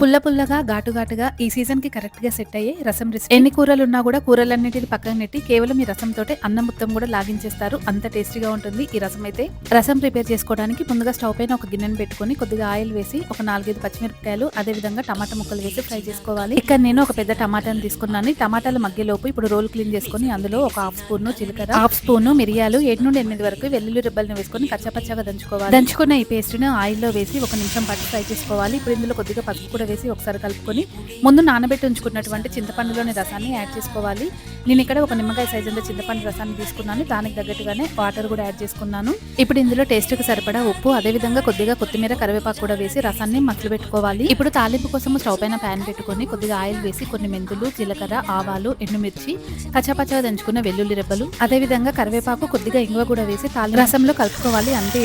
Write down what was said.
పుల్ల పుల్లగా ఘాటు ఘాటుగా ఈ సీజన్కి కరెక్ట్గా సెట్ అయ్యే రసం రెసిపీ ఎన్ని కూరలు ఉన్నా కూడా కూరలన్నిటిని పక్కన నెట్టి కేవలం ఈ రసం తోటే అన్నం మొత్తం కూడా లాగించేస్తారు. అంత టేస్టీగా ఉంటుంది ఈ రసం అయితే. రసం ప్రిపేర్ చేసుకోవడానికి ముందుగా స్టవ్ పైన ఒక గిన్నెను పెట్టుకొని కొద్దిగా ఆయిల్ వేసి ఒక నాలుగైదు పచ్చిమిరపకాయలు అదే విధంగా టమాటా ముక్కలు వేసి ఫ్రై చేసుకోవాలి. ఇక్కడ నేను ఒక పెద్ద టమాటాను తీసుకున్నాను. టమాటాలు టమాటాల మధ్యలోపు ఇప్పుడు రోల్ క్లీన్ చేసుకొని అందులో ఒక హాఫ్ స్పూన్ జీలకర్ర హాఫ్ స్పూన్ మిరియాలు ఏడు నుండి ఎనిమిది వరకు వెల్లుల్లి రిబ్బల్ని వేసుకొని కచ్చపచ్చగా దంచుకోవాలి. దంచుకున్న ఈ పేస్ట్ను ఆయిల్లో వేసి ఒక నిమిషం పాటు ఫ్రై చేసుకోవాలి. ఇప్పుడు ఇందులో కొద్దిగా పసుపు కూడా వేసి ఒకసారి కలుపుకొని ముందు నానబెట్టి ఉంచుకున్నటువంటి చింతపండులోని రసాన్ని యాడ్ చేసుకోవాలి. నేను ఇక్కడ ఒక నిమ్మకాయ సైజు అంత చింతపండు రసాన్ని తీసుకున్నాను. దానికి తగ్గట్టుగానే వాటర్ కూడా యాడ్ చేసుకున్నాను. ఇప్పుడు ఇందులో టేస్ట్కి సరిపడా ఉప్పు అదే విధంగా కొద్దిగా కొత్తిమీర కరివేపాకు కూడా వేసి రసాన్ని మసలు పెట్టుకోవాలి. ఇప్పుడు తాలింపు కోసం స్టవ్ పైన ప్యాన్ పెట్టుకొని కొద్దిగా ఆయిల్ వేసి కొన్ని మెంతులు జీలకర్ర ఆవాలు ఎండుమిర్చి కచ్చాపచ్చగా దంచుకున్న వెల్లుల్లి రెబ్బలు అదే విధంగా కరివేపాకు కొద్దిగా ఇంగువ కూడా వేసి తాలి రసంలో కలుపుకోవాలి. అంతే.